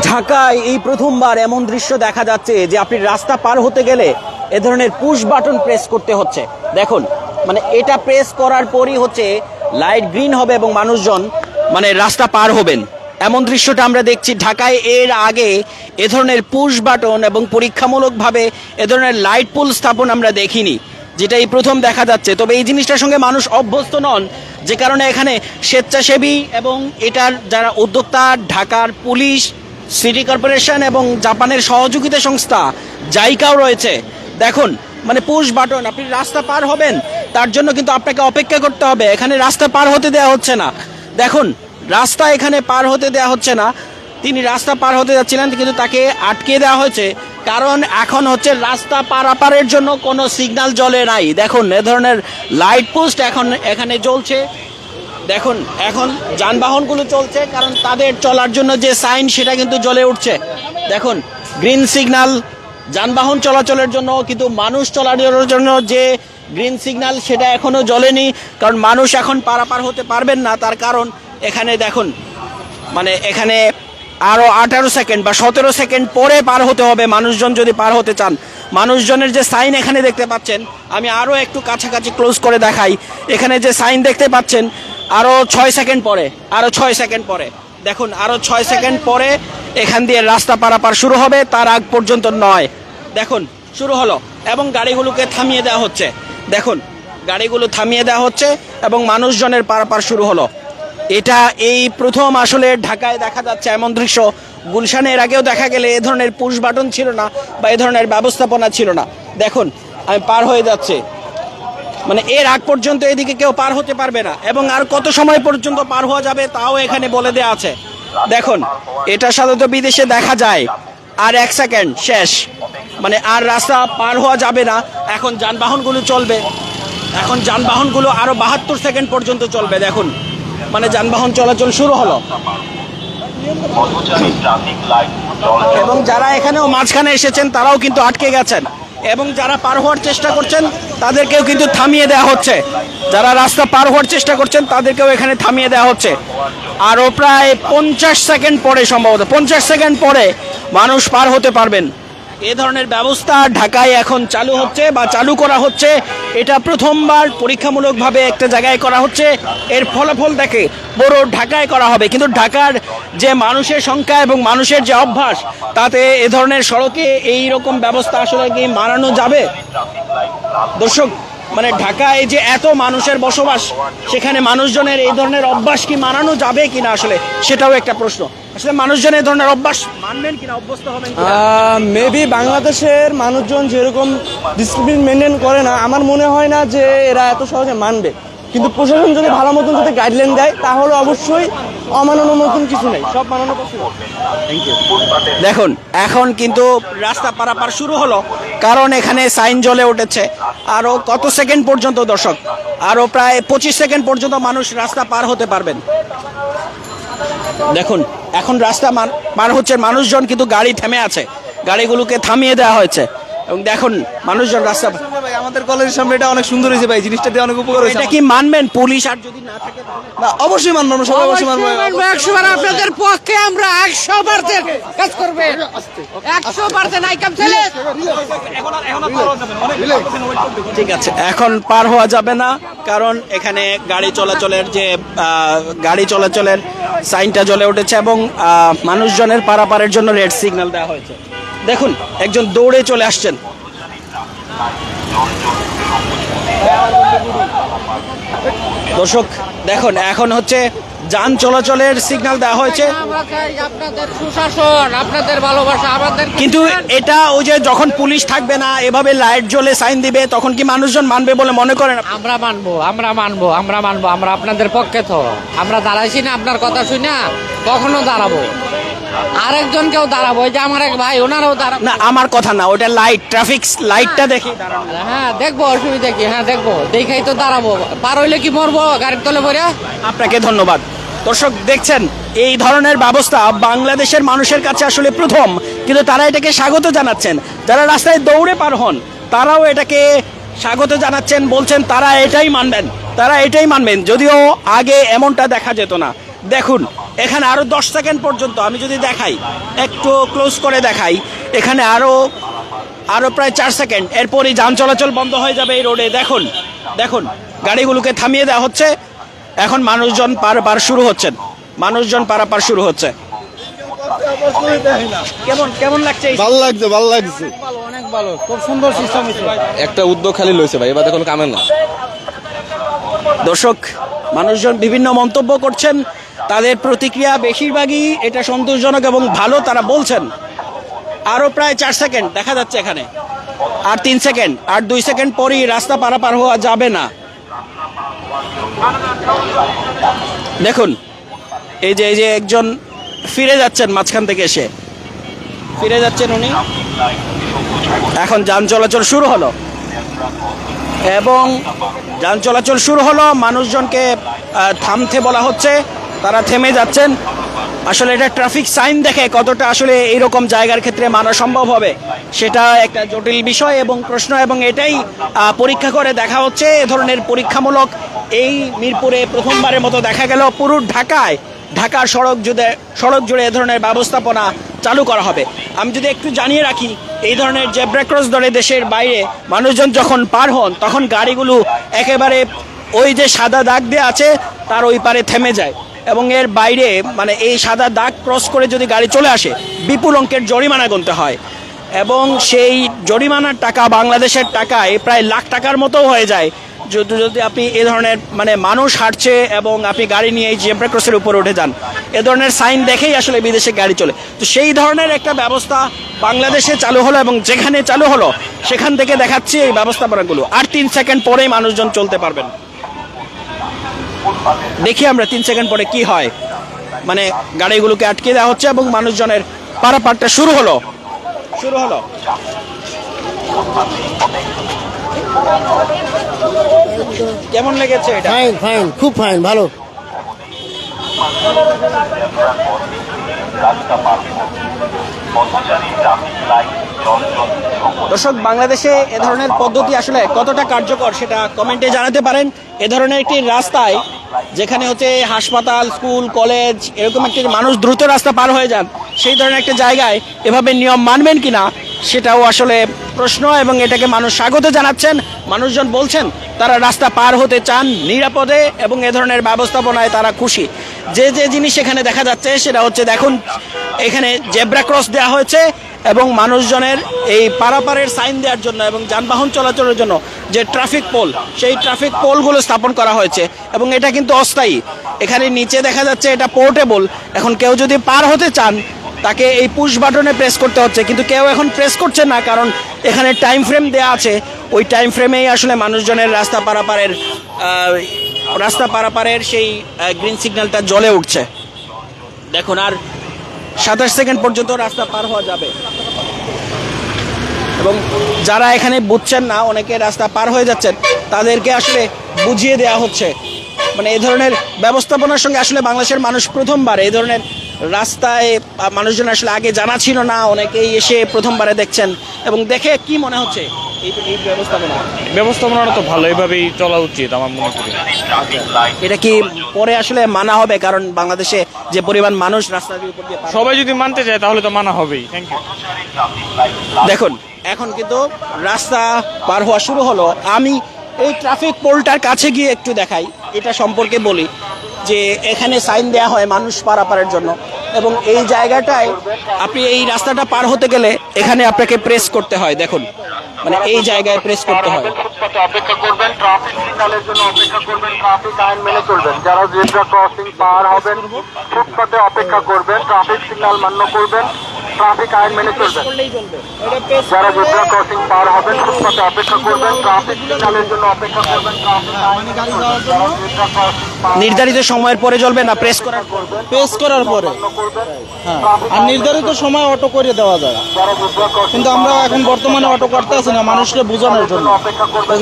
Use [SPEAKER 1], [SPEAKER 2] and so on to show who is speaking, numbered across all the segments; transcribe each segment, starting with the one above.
[SPEAKER 1] ঢাকায় এই প্রথমবার এমন দৃশ্য দেখা যাচ্ছে যে আপনি রাস্তা পার হতে গেলে এ ধরনের পুশ বাটন প্রেস করতে হচ্ছে। দেখুন মানে এটা প্রেস করার পরই হচ্ছে লাইট গ্রিন হবে এবং মানুষজন মানে রাস্তা পার হবেন। এমন দৃশ্যটা আমরা দেখছি ঢাকায় এর আগে এ ধরনের পুশ বাটন এবং পরীক্ষামূলকভাবে এ ধরনের লাইট পুল স্থাপন আমরা দেখিনি, যেটা এই প্রথম দেখা যাচ্ছে। তবে এই জিনিসটার সঙ্গে মানুষ অভ্যস্ত নন, যে কারণে এখানে স্বেচ্ছাসেবী এবং এটার যারা উদ্যোক্তা, ঢাকার পুলিশ সিটি কর্পোরেশন এবং জাপানের সহযোগিতা সংস্থা জাইকাও রয়েছে। দেখুন মানে পুশ বাটন, আপনি রাস্তা পার হবেন, তার জন্য কিন্তু আপনাকে অপেক্ষা করতে হবে। এখানে রাস্তা পার হতে দেওয়া হচ্ছে না। দেখুন, রাস্তা এখানে পার হতে দেওয়া হচ্ছে না। তিনি রাস্তা পার হতে যাচ্ছিলেন, কিন্তু তাকে আটকে দেওয়া হয়েছে। কারণ এখন হচ্ছে রাস্তা পারাপারের জন্য কোনো সিগন্যাল জলে নাই। দেখুন, এ ধরনের লাইট পোস্ট এখন এখানে জ্বলছে। দেখুন, এখন যানবাহনগুলো চলছে, কারণ তাদের চলার জন্য যে সাইন, সেটা কিন্তু জ্বলে উঠছে। দেখুন গ্রিন সিগনাল যানবাহন চলাচলের জন্য, কিন্তু মানুষ চলাচলের জন্য যে গ্রিন সিগনাল সেটা এখনও জ্বলেনি, কারণ মানুষ এখন পারাপার হতে পারবেন না, তার কারণ এখানে দেখুন মানে এখানে আরও আঠারো সেকেন্ড বা সতেরো সেকেন্ড পরে পার হতে হবে, মানুষজন যদি পার হতে চান। মানুষজনের যে সাইন এখানে দেখতে পাচ্ছেন, আমি আরও একটু কাছাকাছি ক্লোজ করে দেখাই। এখানে যে সাইন দেখতে পাচ্ছেন আরও ছয় সেকেন্ড পরে আরও ছয় সেকেন্ড পরে। দেখুন আরও ছয় সেকেন্ড পরে এখান দিয়ে রাস্তা পারাপার শুরু হবে, তার আগ পর্যন্ত নয়। দেখুন, শুরু হলো এবং গাড়িগুলোকে থামিয়ে দেওয়া হচ্ছে। দেখুন, গাড়িগুলো থামিয়ে দেওয়া হচ্ছে এবং মানুষজনের পারাপার শুরু হলো। এটা এই প্রথম আসলে ঢাকায় দেখা যাচ্ছে এমন দৃশ্য। গুলশানের আগেও দেখা গেলে এ ধরনের পুশ বাটন ছিল না বা এ ধরনের ব্যবস্থাপনা ছিল না। দেখুন, আমি পার হয়ে যাচ্ছে। মানে এর আগ পর্যন্ত এদিকে কেউ পার হতে পারবে না এবং আর কত সময় পর্যন্ত পার হওয়া যাবে তাও এখানে বলে দেওয়া আছে। দেখুন এটা সাধারণত বিদেশে দেখা যায়। আর এক সেকেন্ড শেষ। মানে আর রাস্তা পার হওয়া যাবে না। এখন যানবাহনগুলো চলবে। এখন যানবাহনগুলো আরও বাহাত্তর সেকেন্ড পর্যন্ত চলবে দেখুন। মানে যানবাহন চলাচল শুরু হলো। এবং যারা এখানেও মাঝখানে এসেছেন তারাও কিন্তু আটকে গেছেন। এবং যারা পার হওয়ার চেষ্টা করছেন, তাদেরকেও কিন্তু থামিয়ে দেওয়া হচ্ছে। যারা রাস্তা পার হওয়ার চেষ্টা করছেন, তাদেরকেও এখানে থামিয়ে দেওয়া হচ্ছে। আরও প্রায় পঞ্চাশ সেকেন্ড পরে সম্ভবত, পঞ্চাশ সেকেন্ড পরে মানুষ পার হতে পারবেন। এ ধরনের ব্যবস্থা ঢাকায় এখন চালু হচ্ছে বা চালু করা হচ্ছে। এটা প্রথমবার পরীক্ষামূলকভাবে একটা জায়গায় করা হচ্ছে। এর ফলাফল দেখে বড় ঢাকায় করা হবে। কিন্তু ঢাকার যে মানুষের সংখ্যা এবং মানুষের যে অভ্যাস, তাতে এ ধরনের সড়কে এই রকম ব্যবস্থা আসলে কি মানানো যাবে? দর্শক মানে ঢাকায় যে এত মানুষের বসবাস, সেখানে মানুষজনের এই ধরনের অভ্যাস কি মানানো যাবে কিনা আসলে? সেটাও একটা প্রশ্ন। আসলে মানুষজন এই ধরনের অভ্যাস মানবেন কিনা, অভ্যস্ত হবেন
[SPEAKER 2] মেবি বাংলাদেশের মানুষজন যেরকম ডিসিপ্লিন মেনটেন করে না, আমার মনে হয় না যে এরা এত সহজে মানবে। কিন্তু প্রশাসন যদি ভালো মতন যদি গাইডলাইন দেয়, তাহলে অবশ্যই অমানানোর মতন কিছু নেই সব মানানো
[SPEAKER 1] দেখুন এখন কিন্তু রাস্তা পারাপার শুরু হলো কারণ এখানে সাইন জ্বলে উঠেছে। আরও কত সেকেন্ড পর্যন্ত দর্শক? আরও প্রায় পঁচিশ সেকেন্ড পর্যন্ত মানুষ রাস্তা পার হতে পারবেন। দেখুন এখন রাস্তা মার- পার হচ্ছে মানুষজন কিন্তু গাড়ি থেমে আছে। গাড়িগুলোকে থামিয়ে দেওয়া হয়েছে। এবং দেখুন মানুষজন রাস্তা
[SPEAKER 2] আমাদের কলেজের সামনে এটা অনেক সুন্দর হয়েছে ভাই জিনিসটা দিয়ে অনেক উপকার হয়েছে
[SPEAKER 1] এটা কি মানবেন পুলিশ আর যদি না থাকে
[SPEAKER 2] না অবশ্যই মানবো আমরা সবাই অবশ্যই মানবো।
[SPEAKER 3] একশো বার আপনাদের পক্ষে আমরা একশো পার্সেন্ট কাজ করবে। একশো পার্সেন্ট আইকাম ছেলে।
[SPEAKER 1] ঠিক আছে এখন পার হওয়া যাবে না কারণ এখানে গাড়ি চলাচলের যে আহ, গাড়ি চলাচলের সাইনটা জ্বলে উঠেছে এবং আহ, মানুষজনের পারাপারের জন্য রেড সিগন্যাল দেওয়া হয়েছে। দেখুন একজন দৌড়ে চলে আসছেন। দর্শক, দেখুন, এখন হচ্ছে যান চলাচলের সিগন্যাল দেওয়া হয়েছে।
[SPEAKER 3] আপনাদের সুশাসন আপনাদের ভালোবাসা আমাদের
[SPEAKER 1] কিন্তু এটা ওই যে যখন পুলিশ থাকবে না, এভাবে লাইট জ্বলে সাইন দিবে, তখন কি মানুষজন মানবে বলে মনে করেন?
[SPEAKER 3] আমরা মানবো আমরা মানবো আমরা মানবো, আমরা আপনাদের পক্ষে তো। আমরা দাঁড়াইছি না, আপনার কথা শুনি না কখনো দাঁড়াবো। আরেকজন কেউ দাঁড়াবো যে আমার এক ভাই ওনারাও দাঁড়াবো।
[SPEAKER 1] না আমার কথা না ওটা লাইট ট্রাফিক লাইটটা দেখি
[SPEAKER 3] হ্যাঁ দেখব অসুবিধা কি? হ্যাঁ দেখব দেখাই তো দাঁড়াবো। পার হইলে কি মরবো গাড়ির তলে পড়ে
[SPEAKER 1] আপনাকে ধন্যবাদ। দর্শক দেখছেন এই ধরনের ব্যবস্থা বাংলাদেশের মানুষের কাছে আসলে প্রথম কিন্তু তারা এটাকে স্বাগত জানাচ্ছেন। যারা রাস্তায় দৌড়ে পার হন তারাও এটাকে স্বাগত জানাচ্ছেন বলছেন তারা এটাই মানবেন তারা এটাই মানবেন। যদিও আগে এমনটা দেখা যেত না। দেখুন এখানে আরও দশ সেকেন্ড পর্যন্ত আমি যদি দেখাই একটু ক্লোজ করে দেখাই এখানে আরও আরও প্রায় চার সেকেন্ড এরপরই যান চলাচল বন্ধ হয়ে যাবে এই রোডে দেখুন দেখুন গাড়িগুলোকে থামিয়ে দেওয়া হচ্ছে। এখন মানুষজন পার পার শুরু হচ্ছেন। মানুষজন পারাপার শুরু হচ্ছে। কেমন কেমন লাগছে এই
[SPEAKER 4] ভালো লাগছে ভালো লাগছে।
[SPEAKER 3] অনেক ভালো খুব সুন্দর সিস্টেম
[SPEAKER 4] একটা উদ্যোগ খালি লইছে ভাই এবার এখন কামের না।
[SPEAKER 1] দর্শক মানুষজন বিভিন্ন মন্তব্য করছেন। তাদের প্রতিক্রিয়া বেশিরভাগই এটা সন্তোষজনক এবং ভালো তারা বলছেন। আরও প্রায় চার সেকেন্ড দেখা যাচ্ছে এখানে। আর তিন সেকেন্ড, আর দুই সেকেন্ড পরই রাস্তা পারাপার হওয়া যাবে না। দেখুন, এই যে এই যে একজন ফিরে যাচ্ছেন মাঝখান থেকে এসে। ফিরে যাচ্ছেন উনি। এখন যান চলাচল শুরু হলো। এবং যান চলাচল শুরু হলো, মানুষজনকে থামতে বলা হচ্ছে। তারা থেমে যাচ্ছেন। আসলে এটা ট্রাফিক সাইন দেখে কতটা আসলে এইরকম জায়গার ক্ষেত্রে মানা সম্ভব হবে, সেটা একটা জটিল বিষয় এবং প্রশ্ন এবং এটাই পরীক্ষা করে দেখা হচ্ছে। এ ধরনের পরীক্ষামূলক এই মিরপুরে প্রথমবারের মতো দেখা গেল পুরো ঢাকায়। ঢাকার সড়ক জুড়ে সড়ক জুড়ে এ ধরনের ব্যবস্থাপনা চালু করা হবে। আমি যদি একটু জানিয়ে রাখি, এই ধরনের জেব্রা ক্রস ধরে দেশের বাইরে মানুষজন যখন পার হন, তখন গাড়িগুলো একেবারে ওই যে সাদা দাগ দিয়ে আছে, তার ওই পারে থেমে যায়। এবং এর বাইরে মানে এই সাদা দাগ ক্রস করে যদি গাড়ি চলে আসে, বিপুল অঙ্কের জরিমানা গুনতে হয়। এবং সেই জরিমানার টাকা বাংলাদেশের টাকায় প্রায় লাখ টাকার মতো হয়ে যায়। যদি যদি আপনি এ ধরনের মানে মানুষ হাঁটছে এবং আপনি গাড়ি নিয়ে এই জেব্রা ক্রসের উপরে উঠে যান, এ ধরনের সাইন দেখেই আসলে বিদেশে গাড়ি চলে। তো সেই ধরনের একটা ব্যবস্থা বাংলাদেশে চালু হলো এবং যেখানে চালু হলো, সেখান থেকে দেখাচ্ছি এই ব্যবস্থাপনাগুলো। আর তিন সেকেন্ড পরেই মানুষজন চলতে পারবেন। দেখি আমরা তিন সেকেন্ড পরে কি হয়। মানে গাড়িগুলোকে আটকে দেওয়া হচ্ছে এবং মানুষজনের পারাপারটা শুরু হলো। শুরু হলো। কেমন লেগেছে এটা?
[SPEAKER 5] ফাইন ফাইন খুব ফাইন ভালো।
[SPEAKER 6] রাস্তা পার পথচারী ট্রাফিক লাইট জলজন
[SPEAKER 1] দর্শক, বাংলাদেশে এ ধরনের পদ্ধতি আসলে কতটা কার্যকর সেটা কমেন্টে জানাতে পারেন। এ ধরনের একটি রাস্তায় যেখানে হচ্ছে হাসপাতাল, স্কুল, কলেজ, এরকম একটি মানুষ দ্রুত রাস্তা পার হয়ে যান, সেই ধরনের একটা জায়গায় এভাবে নিয়ম মানবেন কিনা সেটাও আসলে প্রশ্ন এবং এটাকে মানুষ স্বাগত জানাচ্ছেন। মানুষজন বলছেন, তারা রাস্তা পার হতে চান নিরাপদে এবং এ ধরনের ব্যবস্থাপনায় তারা খুশি। যে যে জিনিস এখানে দেখা যাচ্ছে সেটা হচ্ছে দেখুন, এখানে জেব্রা ক্রস দেওয়া হয়েছে এবং মানুষজনের এই পারাপারের সাইন দেওয়ার জন্য এবং যানবাহন চলাচলের জন্য যে ট্রাফিক পোল, সেই ট্রাফিক পোলগুলো স্থাপন করা হয়েছে এবং এটা কিন্তু অস্থায়ী। এখানে নিচে দেখা যাচ্ছে এটা পোর্টেবল, এখন কেউ যদি পার হতে চান, তাকে এই পুশ বাটনে প্রেস করতে হচ্ছে, কিন্তু কেউ এখন প্রেস করছে না কারণ এখানে টাইম ফ্রেম দেওয়া আছে। ওই টাইম ফ্রেমেই আসলে মানুষজনের রাস্তা পারাপারের রাস্তা পারাপারের সেই গ্রিন সিগন্যালটা জ্বলে উঠছে। দেখুন, আর সাতাশ সেকেন্ড পর্যন্ত রাস্তা পার হওয়া যাবে। এবং যারা এখানে বুঝছেন না, অনেকে রাস্তা পার হয়ে যাচ্ছেন, তাদেরকে আসলে বুঝিয়ে দেওয়া হচ্ছে। মানে এই ধরনের ব্যবস্থাপনার সঙ্গে আসলে বাংলাদেশের মানুষ প্রথমবার এই ধরনের রাস্তায় মানুষজন আসলে আগে জানা ছিল না, অনেকেই এসে প্রথমবারে দেখছেন। এবং দেখে কি মনে হচ্ছে? এই ব্যবস্থাপনা?
[SPEAKER 7] ব্যবস্থাপনাটা তো ভালো এইভাবেই চলা উচিত আমার মনে করি।
[SPEAKER 1] এটা কি পরে আসলে মানা হবে? কারণ বাংলাদেশে যে পরিমাণ মানুষ রাস্তার উপর দিয়ে পার-
[SPEAKER 7] সবাই যদি মানতে চায় তাহলে তো মানা হবেই। থ্যাংক ইউ
[SPEAKER 1] দেখুন এখন কিন্তু রাস্তা পার হওয়া শুরু হলো। আমি এই ট্রাফিক পোলটার কাছে গিয়ে একটু দেখাই। এটা সম্পর্কে বলি যে এখানে সাইন দেওয়া হয় মানুষ পারাপারের জন্য। এবং এই জায়গাটায় আপনি এই রাস্তাটা পার হতে গেলে এখানে আপনাকে প্রেস করতে হয়। দেখুন মানে এই জায়গায় প্রেস করতে হয়।
[SPEAKER 8] অপেক্ষা করবেন ট্রাফিক সিগন্যালের জন্য অপেক্ষা করবেন ট্রাফিক আইন মেনে চলবেন। যারা জেব্রা ক্রসিং পার হবেন, ফুটপাতে অপেক্ষা করবেন ট্রাফিক সিগন্যাল মান্য করবেন। ট্রাফিক আইন মেনে চলবেন যারা জেব্রা ক্রসিং পার হবেন ফুটপাতে অপেক্ষা করবেন। ট্রাফিক সিগন্যালের জন্য অপেক্ষা করবেন। ট্রাফিক আইন মেনে চলবেন যারা জেব্রা ক্রসিং পার
[SPEAKER 1] নির্ধারিত সময়ের পরে চলবে না প্রেস করার পর?
[SPEAKER 2] পেস করার পরে। হ্যাঁ। আর নির্ধারিত সময় অটো করে দেওয়া যায়। কিন্তু আমরা এখন বর্তমানে অটো করতে আছি না মানুষকে বোঝানোর জন্য।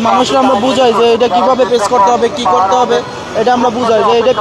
[SPEAKER 2] মানুষকে আমরা বুঝাই যে এটা কীভাবে প্রেস করতে হবে কি করতে হবে এটা আমরা বুঝাই যে এটা